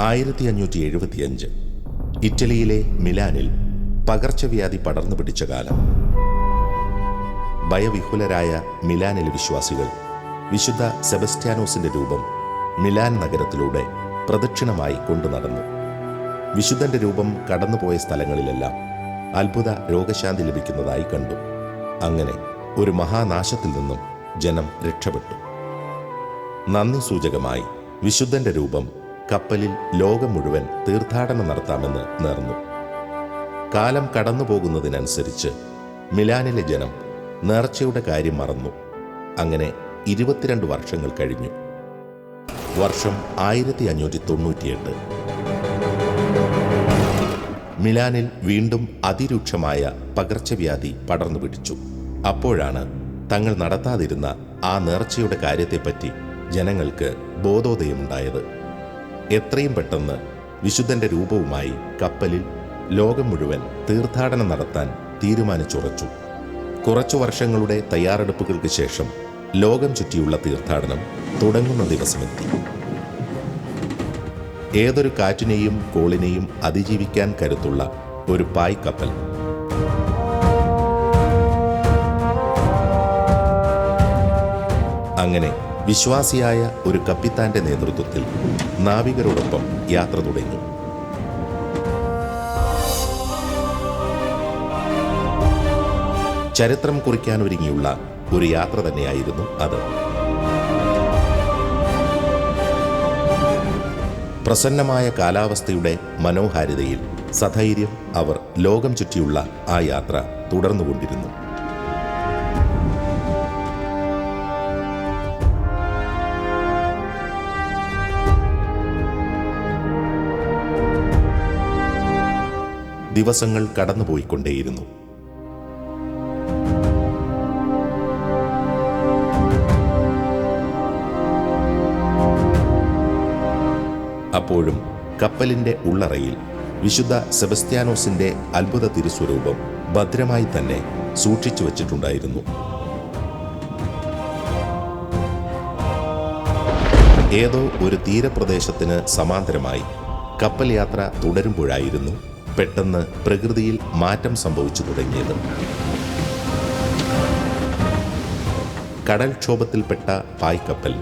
ആയിരത്തി അഞ്ഞൂറ്റി എഴുപത്തിയഞ്ച് ഇറ്റലിയിലെ മിലാനിൽ പകർച്ചവ്യാധി പടർന്നു പിടിച്ച കാലം. ഭയവിഹുലരായ മിലാനിലെ വിശ്വാസികൾ വിശുദ്ധ സെബസ്റ്റ്യാനോസിന്റെ രൂപം മിലാൻ നഗരത്തിലൂടെ പ്രദക്ഷിണമായി കൊണ്ടു നടന്നു. വിശുദ്ധന്റെ രൂപം കടന്നുപോയ സ്ഥലങ്ങളിലെല്ലാം അത്ഭുത രോഗശാന്തി ലഭിക്കുന്നതായി കണ്ടു. അങ്ങനെ ഒരു മഹാനാശത്തിൽ നിന്നും ജനം രക്ഷപ്പെട്ടു. നന്ദി സൂചകമായി വിശുദ്ധന്റെ രൂപം കപ്പലിൽ ലോകം മുഴുവൻ തീർത്ഥാടനം നടത്താമെന്ന് നേർന്നു. കാലം കടന്നു പോകുന്നതിനനുസരിച്ച് മിലാനിലെ ജനം നേർച്ചയുടെ കാര്യം മറന്നു. അങ്ങനെ ഇരുപത്തിരണ്ട് വർഷങ്ങൾ കഴിഞ്ഞു. വർഷം ആയിരത്തി അഞ്ഞൂറ്റി തൊണ്ണൂറ്റിയെട്ട് മിലാനിൽ വീണ്ടും അതിരൂക്ഷമായ പകർച്ചവ്യാധി പടർന്നു പിടിച്ചു. അപ്പോഴാണ് തങ്ങൾ നടത്താതിരുന്ന ആ നേർച്ചയുടെ കാര്യത്തെപ്പറ്റി ജനങ്ങൾക്ക് ബോധോദയമുണ്ടായത്. എത്രയും പെട്ടെന്ന് വിശുദ്ധന്റെ രൂപവുമായി കപ്പലിൽ ലോകം മുഴുവൻ തീർത്ഥാടനം നടത്താൻ തീരുമാനിച്ചുറച്ചു. കുറച്ചു വർഷങ്ങളുടെ തയ്യാറെടുപ്പുകൾക്ക് ശേഷം ലോകം ചുറ്റിയുള്ള തീർത്ഥാടനം തുടങ്ങുന്ന ദിവസമെത്തി. ഏതൊരു കാറ്റിനെയും കോളിനെയും അതിജീവിക്കാൻ കരുത്തുള്ള ഒരു പായ് കപ്പൽ. അങ്ങനെ വിശ്വാസിയായ ഒരു കപ്പിത്താന്റെ നേതൃത്വത്തിൽ നാവികരോടൊപ്പം യാത്ര തുടങ്ങി. ചരിത്രം കുറിക്കാനൊരുങ്ങിയുള്ള ഒരു യാത്ര തന്നെയായിരുന്നു അത്. പ്രസന്നമായ കാലാവസ്ഥയുടെ മനോഹാരിതയിൽ സധൈര്യം അവർ ലോകം ചുറ്റിയുള്ള ആ യാത്ര തുടർന്നുകൊണ്ടിരുന്നു. ദിവസങ്ങൾ കടന്നുപോയിക്കൊണ്ടേയിരുന്നു. അപ്പോഴും കപ്പലിന്റെ ഉള്ളറയിൽ വിശുദ്ധ സെബസ്ത്യാനോസിന്റെ അത്ഭുത തിരുസ്വരൂപം ഭദ്രമായി തന്നെ സൂക്ഷിച്ചു വച്ചിട്ടുണ്ടായിരുന്നു. ഏതോ ഒരു തീരപ്രദേശത്തിന് സമാന്തരമായി കപ്പൽ യാത്ര തുടരുമ്പോഴായിരുന്നു പെട്ടെന്ന് പ്രകൃതിയിൽ മാറ്റം സംഭവിച്ചു തുടങ്ങിയത്. കടൽക്ഷോഭത്തിൽപ്പെട്ട പായ്ക്കപ്പൽ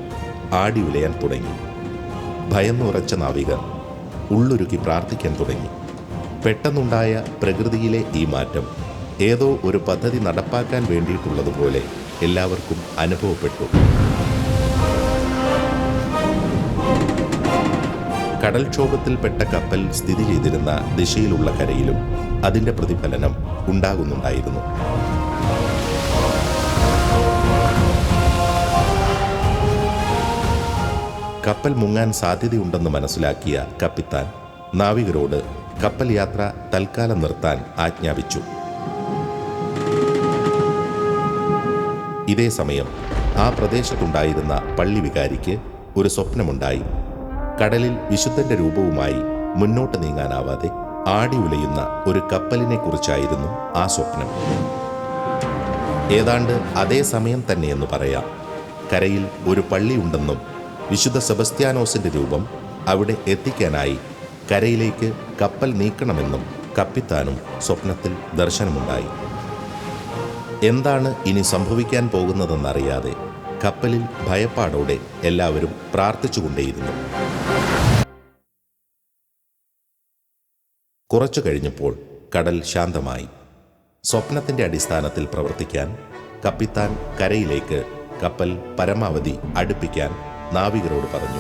ആടി ഉലയാൻ തുടങ്ങി. ഭയന്നുറച്ച നാവികർ ഉള്ളുരുക്കി പ്രാർത്ഥിക്കാൻ തുടങ്ങി. പെട്ടെന്നുണ്ടായ പ്രകൃതിയിലെ ഈ മാറ്റം ഏതോ ഒരു പദ്ധതി നടപ്പാക്കാൻ വേണ്ടിയിട്ടുള്ളതുപോലെ എല്ലാവർക്കും അനുഭവപ്പെട്ടു. കടൽക്ഷോഭത്തിൽപ്പെട്ട കപ്പൽ സ്ഥിതി ചെയ്തിരുന്ന ദിശയിലുള്ള കരയിലും അതിന്റെ പ്രതിഫലനം ഉണ്ടാകുന്നുണ്ടായിരുന്നു. കപ്പൽ മുങ്ങാൻ സാധ്യതയുണ്ടെന്ന് മനസ്സിലാക്കിയ കപ്പിത്താൻ നാവികരോട് കപ്പൽ യാത്ര തൽക്കാലം നിർത്താൻ ആജ്ഞാപിച്ചു. ഇതേ സമയം ആ പ്രദേശത്തുണ്ടായിരുന്ന പള്ളി വികാരിക്ക് ഒരു സ്വപ്നമുണ്ടായി. കടലിൽ വിശുദ്ധന്റെ രൂപവുമായി മുന്നോട്ട് നീങ്ങാനാവാതെ ആടി ഉലയുന്ന ഒരു കപ്പലിനെ കുറിച്ചായിരുന്നു ആ സ്വപ്നം. ഏതാണ്ട് അതേ സമയം തന്നെയെന്ന് പറയാം. കരയിൽ ഒരു പള്ളിയുണ്ടെന്നും വിശുദ്ധ സെബസ്ത്യാനോസിന്റെ രൂപം അവിടെ എത്തിക്കാനായി കരയിലേക്ക് കപ്പൽ നീക്കണമെന്നും കപ്പിത്താനും സ്വപ്നത്തിൽ ദർശനമുണ്ടായി. എന്താണ് ഇനി സംഭവിക്കാൻ പോകുന്നതെന്നറിയാതെ കപ്പലിൽ ഭയപ്പാടോടെ എല്ലാവരും പ്രാർത്ഥിച്ചുകൊണ്ടേയിരുന്നു. കുറച്ചു കഴിഞ്ഞപ്പോൾ കടൽ ശാന്തമായി. സ്വപ്നത്തിന്റെ അടിസ്ഥാനത്തിൽ പ്രവർത്തിക്കാൻ കപ്പിത്താൻ കരയിലേക്ക് കപ്പൽ പരമാവധി അടുപ്പിക്കാൻ നാവികരോട് പറഞ്ഞു.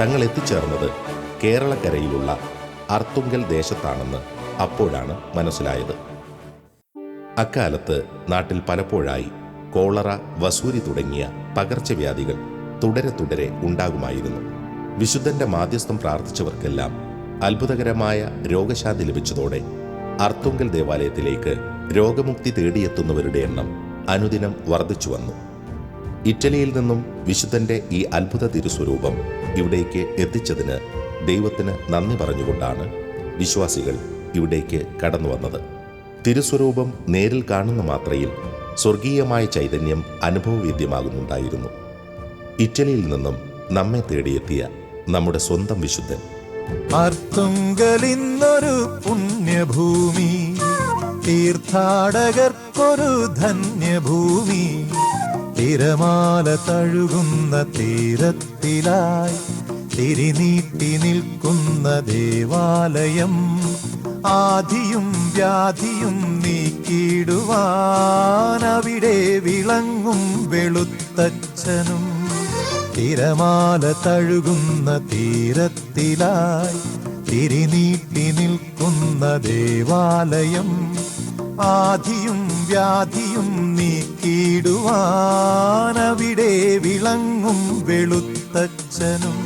തങ്ങൾ എത്തിച്ചേർന്നത് കേരളക്കരയിലുള്ള അർത്തുങ്കൽ ദേശത്താണെന്ന് അപ്പോഴാണ് മനസ്സിലായത്. അക്കാലത്ത് നാട്ടിൽ പലപ്പോഴായി കോളറ വസൂരി തുടങ്ങിയ പകർച്ചവ്യാധികൾ തുടരെ തുടരെ ഉണ്ടാകുമായിരുന്നു. വിശുദ്ധന്റെ മാധ്യസ്ഥം പ്രാർത്ഥിച്ചവർക്കെല്ലാം അത്ഭുതകരമായ രോഗശാന്തി ലഭിച്ചതോടെ അർത്തുങ്കൽ ദേവാലയത്തിലേക്ക് രോഗമുക്തി തേടിയെത്തുന്നവരുടെ എണ്ണം അനുദിനം വർദ്ധിച്ചു വന്നു. ഇറ്റലിയിൽ നിന്നും വിശുദ്ധന്റെ ഈ അത്ഭുത തിരുസ്വരൂപം ഇവിടേക്ക് എത്തിച്ചതിന് ദൈവത്തിന് നന്ദി പറഞ്ഞുകൊണ്ടാണ് വിശ്വാസികൾ ഇവിടേക്ക് കടന്നു വന്നത്. തിരുസ്വരൂപം നേരിൽ കാണുന്ന മാത്രയിൽ സ്വർഗീയമായ ചൈതന്യം അനുഭവവേദ്യമാകുന്നുണ്ടായിരുന്നു. ഇറ്റലിയിൽ നിന്നും നമ്മെ തേടിയെത്തിയ നമ്മുടെ സ്വന്തം വിശുദ്ധൻ അർത്തുങ്കലിന്നൊരു പുണ്യഭൂമി തീർത്ഥാടകർക്കൊരു ധന്യഭൂമി തിരമാല തഴുകുന്ന തീരത്തിലായി തിരിനീട്ടി നിൽക്കുന്ന ദേവാലയം ആധിയും വ്യാധിയും നീക്കിടുവാൻ അവിടെ വിളങ്ങും വെളുത്തച്ഛനും. തിരമാല തഴുകുന്ന തീരത്തിലായി തിരിനീട്ടി നിൽക്കുന്ന ദേവാലയം ആധിയും വ്യാധിയും നീക്കിയിടുവാനവിടെ വിളങ്ങും വെളുത്തച്ഛനും.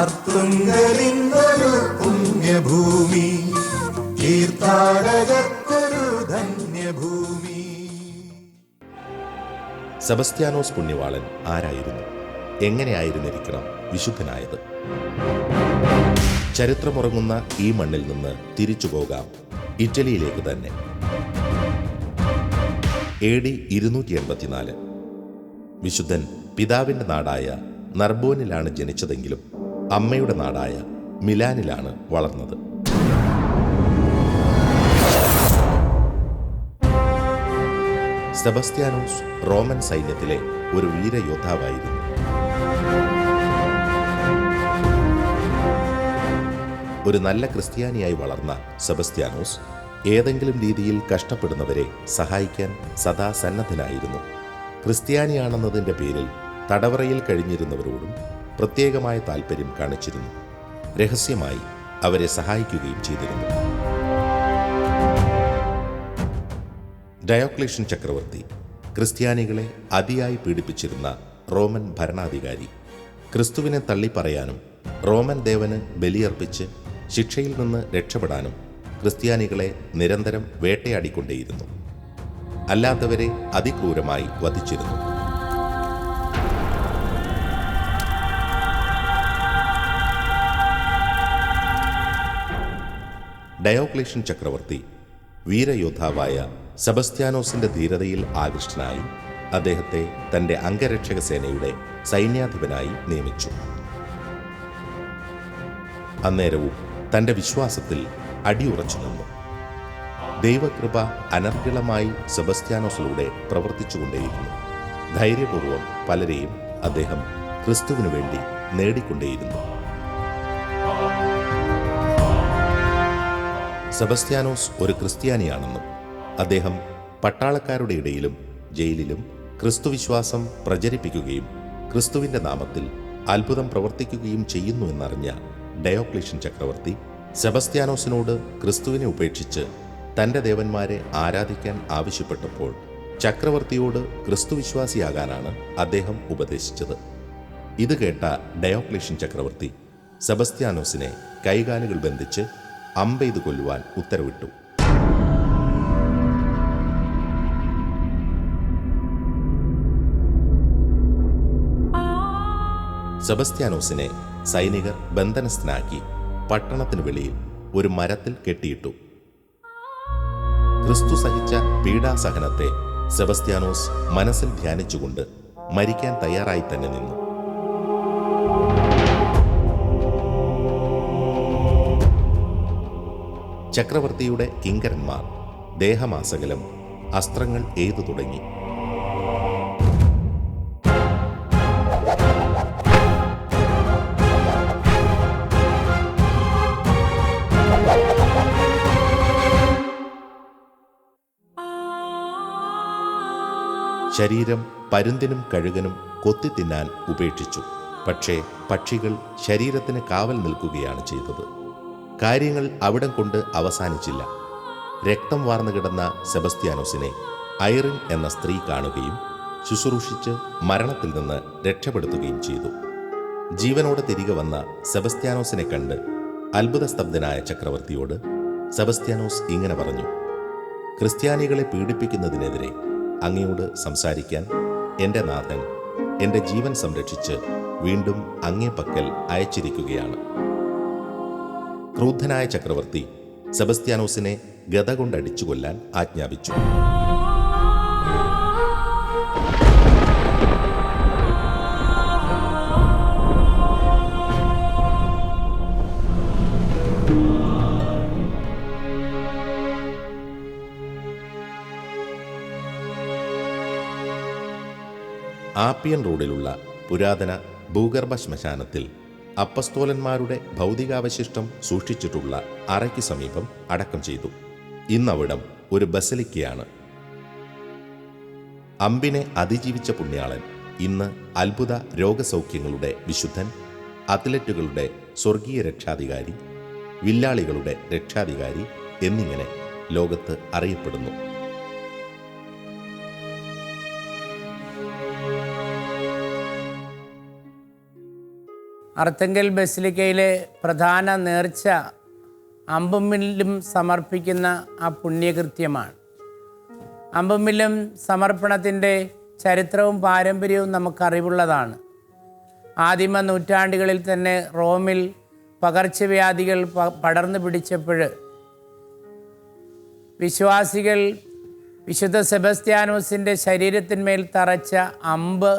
അർത്തുങ്കലിന്നൊരു പുണ്യഭൂമി തീർത്ഥാടകർക്കൊരു ധന്യഭൂമി. സെബസ്ത്യാനോസ് പുണ്യവാളൻ ആരായിരുന്നു? എങ്ങനെയായിരുന്നിരിക്കണം വിശുദ്ധനായത്? ചരിത്രമുറങ്ങുന്ന ഈ മണ്ണിൽ നിന്ന് തിരിച്ചു പോകാം ഇറ്റലിയിലേക്ക് തന്നെ. എ ഡി ഇരുന്നൂറ്റി എൺപത്തിനാല് വിശുദ്ധൻ പിതാവിന്റെ നാടായ നർബോനിലാണ് ജനിച്ചതെങ്കിലും അമ്മയുടെ നാടായ മിലാനിലാണ് വളർന്നത്. സെബസ്ത്യാനോസ് റോമൻ സൈന്യത്തിലെ ഒരു വീരയോദ്ധാവായിരുന്നു. ഒരു നല്ല ക്രിസ്ത്യാനിയായി വളർന്ന സെബസ്ത്യാനോസ് ഏതെങ്കിലും രീതിയിൽ കഷ്ടപ്പെടുന്നവരെ സഹായിക്കാൻ സദാ സന്നദ്ധനായിരുന്നു. ക്രിസ്ത്യാനിയാണെന്നതിന്റെ പേരിൽ തടവറയിൽ കഴിഞ്ഞിരുന്നവരോടും പ്രത്യേകമായ താൽപ്പര്യം കാണിച്ചിരുന്നു. രഹസ്യമായി അവരെ സഹായിക്കുകയും ചെയ്തിരുന്നു. ഡയോക്ലേഷ്യൻ ചക്രവർത്തി ക്രിസ്ത്യാനികളെ അതിയായി പീഡിപ്പിച്ചിരുന്ന റോമൻ ഭരണാധികാരി ക്രിസ്തുവിനെ തള്ളിപ്പറയാനും റോമൻ ദേവന് ബലിയർപ്പിച്ച് ശിക്ഷയിൽ നിന്ന് രക്ഷപ്പെടാനും ക്രിസ്ത്യാനികളെ നിരന്തരം വേട്ടയാടിക്കൊണ്ടേയിരുന്നു. അല്ലാത്തവരെ അതിക്രൂരമായി വധിച്ചിരുന്നു. ഡയോക്ലേഷ്യൻ ചക്രവർത്തി വീരയോദ്ധാവായ സെബസ്ത്യാനോസിന്റെ ധീരതയിൽ ആകൃഷ്ടനായി അദ്ദേഹത്തെ തന്റെ അംഗരക്ഷക സേനയുടെ സൈന്യാധിപനായി നിയമിച്ചു. അന്നേരവും തന്റെ വിശ്വാസത്തിൽ അടിയുറച്ചു നിന്നു. ദൈവകൃപ അനർഗളമായി സെബസ്ത്യാനോസിലൂടെ പ്രവർത്തിച്ചുകൊണ്ടേയിരുന്നു. ധൈര്യപൂർവം പലരെയും അദ്ദേഹം ക്രിസ്തുവിനു വേണ്ടി നേടിക്കൊണ്ടേയിരുന്നു. സെബസ്ത്യാനോസ് ഒരു ക്രിസ്ത്യാനിയാണെന്നും അദ്ദേഹം പട്ടാളക്കാരുടെ ഇടയിലും ജയിലിലും ക്രിസ്തുവിശ്വാസം പ്രചരിപ്പിക്കുകയും ക്രിസ്തുവിന്റെ നാമത്തിൽ അത്ഭുതം പ്രവർത്തിക്കുകയും ചെയ്യുന്നു എന്നറിഞ്ഞ ഡയോക്ലേഷ്യൻ ചക്രവർത്തി സെബസ്ത്യാനോസിനോട് ക്രിസ്തുവിനെ ഉപേക്ഷിച്ച് തന്റെ ദേവന്മാരെ ആരാധിക്കാൻ ആവശ്യപ്പെട്ടപ്പോൾ ചക്രവർത്തിയോട് ക്രിസ്തുവിശ്വാസിയാകാനാണ് അദ്ദേഹം ഉപദേശിച്ചത്. ഇത് കേട്ട ഡയോക്ലേഷ്യൻ ചക്രവർത്തി സെബസ്ത്യാനോസിനെ കൈകാലുകൾ ബന്ധിച്ച് അമ്പെയ്ത് കൊല്ലുവാൻ ഉത്തരവിട്ടു. സെബസ്ത്യാനോസിനെ സൈനികർ ബന്ധനസ്ഥനാക്കി പട്ടണത്തിന് വെളിയിൽ ഒരു മരത്തിൽ കെട്ടിയിട്ടു. ക്രിസ്തു സഹിച്ച പീഡാസഹനത്തെ സെബസ്ത്യാനോസ് മനസ്സിൽ ധ്യാനിച്ചുകൊണ്ട് മരിക്കാൻ തയ്യാറായി തന്നെ നിന്നു. ചക്രവർത്തിയുടെ കിങ്കരന്മാർ ദേഹമാസകലം അസ്ത്രങ്ങൾ എയ്തു തുടങ്ങി. ശരീരം പരുന്തിനും കഴുകനും കൊത്തി തിന്നാൻ ഉപേക്ഷിച്ചു. പക്ഷേ പക്ഷികൾ ശരീരത്തിന് കാവൽ നിൽക്കുകയാണ് ചെയ്തത്. കാര്യങ്ങൾ അവിടം കൊണ്ട് അവസാനിച്ചില്ല. രക്തം വാർന്നു കിടന്ന സെബസ്ത്യാനോസിനെ ഐറിൻ എന്ന സ്ത്രീ കാണുകയും ശുശ്രൂഷിച്ച് മരണത്തിൽ നിന്ന് രക്ഷപ്പെടുത്തുകയും ചെയ്തു. ജീവനോടെ തിരികെ വന്ന സെബസ്ത്യാനോസിനെ കണ്ട് അത്ഭുതസ്തബ്ധനായ ചക്രവർത്തിയോട് സെബസ്ത്യാനോസ് ഇങ്ങനെ പറഞ്ഞു ക്രിസ്ത്യാനികളെ പീഡിപ്പിക്കുന്നതിനെതിരെ അങ്ങയോട് സംസാരിക്കാൻ എന്റെ നാഥൻ എന്റെ ജീവൻ സംരക്ഷിച്ച് വീണ്ടും അങ്ങേ പക്കൽ അയച്ചിരിക്കുകയാണ്. ക്രൂദ്ധനായ ചക്രവർത്തി സെബസ്ത്യാനോസിനെ ഗത കൊണ്ടടിച്ചു കൊല്ലാൻ ആജ്ഞാപിച്ചു. ആപ്പിയൻ റോഡിലുള്ള പുരാതന ഭൂഗർഭ ശ്മശാനത്തിൽ അപ്പസ്തോലന്മാരുടെ ഭൗതികാവശിഷ്ടം സൂക്ഷിച്ചിട്ടുള്ള അറയ്ക്ക് സമീപം അടക്കം ചെയ്തു. ഇന്നവിടം ഒരു ബസലിക്കയാണ്. അമ്പിനെ അതിജീവിച്ച പുണ്യാളൻ ഇന്ന് അത്ഭുത രോഗസൗഖ്യങ്ങളുടെ വിശുദ്ധൻ അത്ലറ്റുകളുടെ സ്വർഗീയ രക്ഷാധികാരി വില്ലാളികളുടെ രക്ഷാധികാരി എന്നിങ്ങനെ ലോകത്ത് അറിയപ്പെടുന്നു. അർത്തങ്കൽ ബസിലിക്കയിലെ പ്രധാന നേർച്ച അമ്പുമില്ലും സമർപ്പിക്കുന്ന ആ പുണ്യകൃത്യമാണ്. അമ്പുമില്ലും സമർപ്പണത്തിന്റെ ചരിത്രവും പാരമ്പര്യവും നമുക്കറിവുള്ളതാണ്. ആദിമ നൂറ്റാണ്ടുകളിൽ തന്നെ റോമിൽ പകർച്ചവ്യാധികൾ പടർന്നു പിടിച്ചപ്പോൾ വിശ്വാസികൾ വിശുദ്ധ സെബസ്ത്യാനോസിന്റെ ശരീരത്തിന്മേൽ തറച്ച അമ്പ്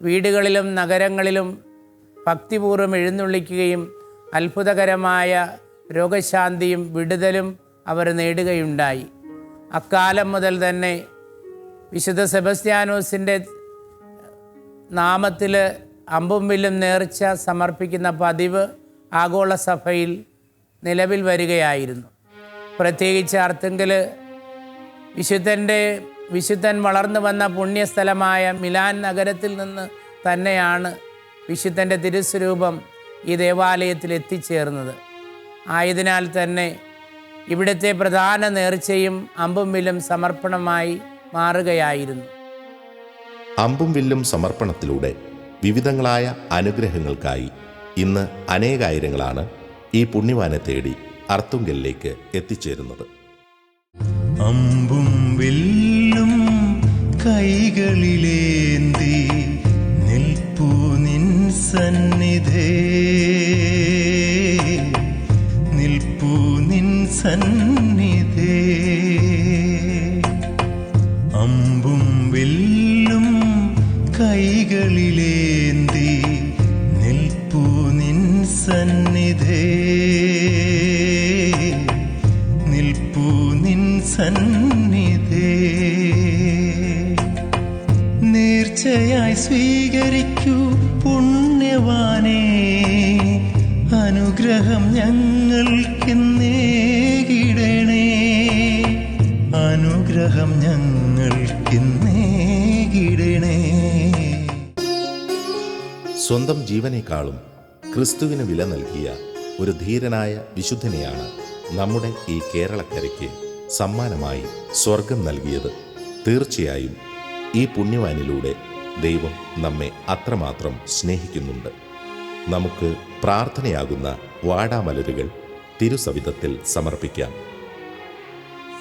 വീടുകളിലും നഗരങ്ങളിലും ഭക്തിപൂർവം എഴുന്നള്ളിക്കുകയും അത്ഭുതകരമായ രോഗശാന്തിയും വിടുതലും അവർ നേടുകയുണ്ടായി. അക്കാലം മുതൽ തന്നെ വിശുദ്ധ സെബസ്ത്യാനോസിന്റെ നാമത്തിൽ അമ്പും വില്ലും നേർച്ച സമർപ്പിക്കുന്ന പതിവ് ആഗോള സഭയിൽ നിലവിൽ വരികയായിരുന്നു. പ്രത്യേകിച്ച് അർത്തുങ്കൽ വിശുദ്ധന്റെ വിശുദ്ധൻ വളർന്നു വന്ന പുണ്യസ്ഥലമായ മിലാൻ നഗരത്തിൽ നിന്ന് തന്നെയാണ് വിശുദ്ധന്റെ തിരുസ്വരൂപം ഈ ദേവാലയത്തിൽ എത്തിച്ചേർന്നത്. ആയതിനാൽ തന്നെ ഇവിടുത്തെ പ്രധാന നേർച്ചയും അമ്പും വില്ലും സമർപ്പണമായി മാറുകയായിരുന്നു. അമ്പും വില്ലും സമർപ്പണത്തിലൂടെ വിവിധങ്ങളായ അനുഗ്രഹങ്ങൾക്കായി ഇന്ന് അനേകായിരങ്ങളാണ് ഈ പുണ്യവാനെ തേടി അർത്തുങ്കലിലേക്ക് എത്തിച്ചേരുന്നത്. അമ്പും വില്ലും നിൻ സന്നിധേ. നിൽപ്പൂ നിൻ സന്നിധേ. അമ്പും വില്ലും കൈകളിലേന്തി നിൽപ്പൂ നിൻ സന്നിധേ. നിൽപ്പൂ നിൻ സന്നിധേ. നേർച്ചയായി സ്വീകരിക്കൂ പുണ്യവാനേ അനുഗ്രഹം ഞങ്ങൾക്കിന്നേകിടണേ. അനുഗ്രഹം ഞങ്ങൾക്കിന്നേകിടണേ. സ്വന്തം ജീവനേക്കാളും ക്രിസ്തുവിന് വില നൽകിയ ഒരു ധീരനായ വിശുദ്ധനെയാണ് നമ്മുടെ ഈ കേരളക്കരയ്ക്ക് സമ്മാനമായി സ്വർഗം നൽകിയത്. തീർച്ചയായും ഈ പുണ്യവാനിലൂടെ ദൈവം നമ്മെ അത്രമാത്രം സ്നേഹിക്കുന്നുണ്ട്. നമുക്ക് പ്രാർത്ഥനയാകുന്ന വാടാമലരുകൾ തിരുസവിധത്തിൽ സമർപ്പിക്കാം.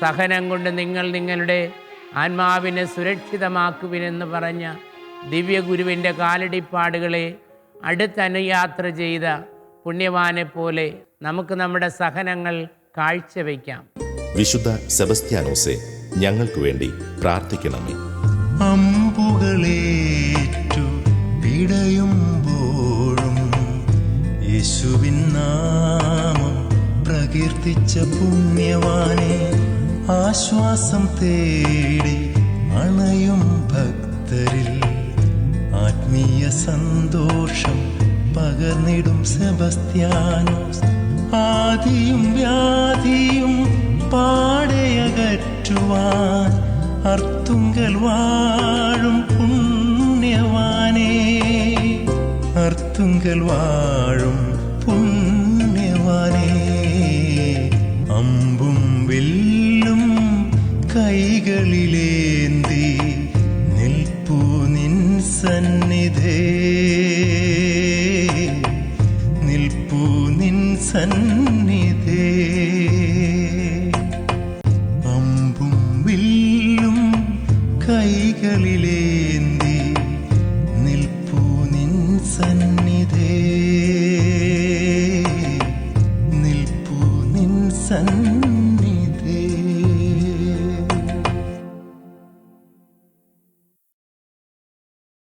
സഹനം കൊണ്ട് നിങ്ങൾ നിങ്ങളുടെ ആത്മാവിനെ സുരക്ഷിതമാക്കുവിനെന്ന് പറഞ്ഞ ദിവ്യഗുരുവിന്റെ കാലടിപ്പാടുകളെ അടുത്തനുയാത്ര ചെയ്ത പുണ്യവാനെ പോലെ നമുക്ക് നമ്മുടെ സഹനങ്ങൾ കാഴ്ചവെക്കാം. വിശുദ്ധ സെബസ്ത്യാനോസെ ഞങ്ങൾക്ക് വേണ്ടി പ്രാർത്ഥിക്കണമേ. അമ്പുകളേറ്റു പിടയുമ്പോഴും യേശുവിൻ നാമം പ്രകീർത്തിച്ച പുണ്യവാനെ ആശ്വാസം തേടി അണയും ഭക്തരിൽ ആത്മീയ സന്തോഷം പകർന്നിടും സെബസ്ത്യാനോസ്. ആദിയും വ്യാധിയും പാടയകറ്റുവാൻ അർത്തുങ്കൽ വാഴും പുണ്യവാനേ അർത്തുങ്കൽ വാഴും പുണ്യവാനേ. അമ്പും വില്ലും കൈകളിലേന്തി നിൽപ്പൂ നിൻ സന്നിധേ. നിൽപ്പൂ നിൻ സന്നിധേ.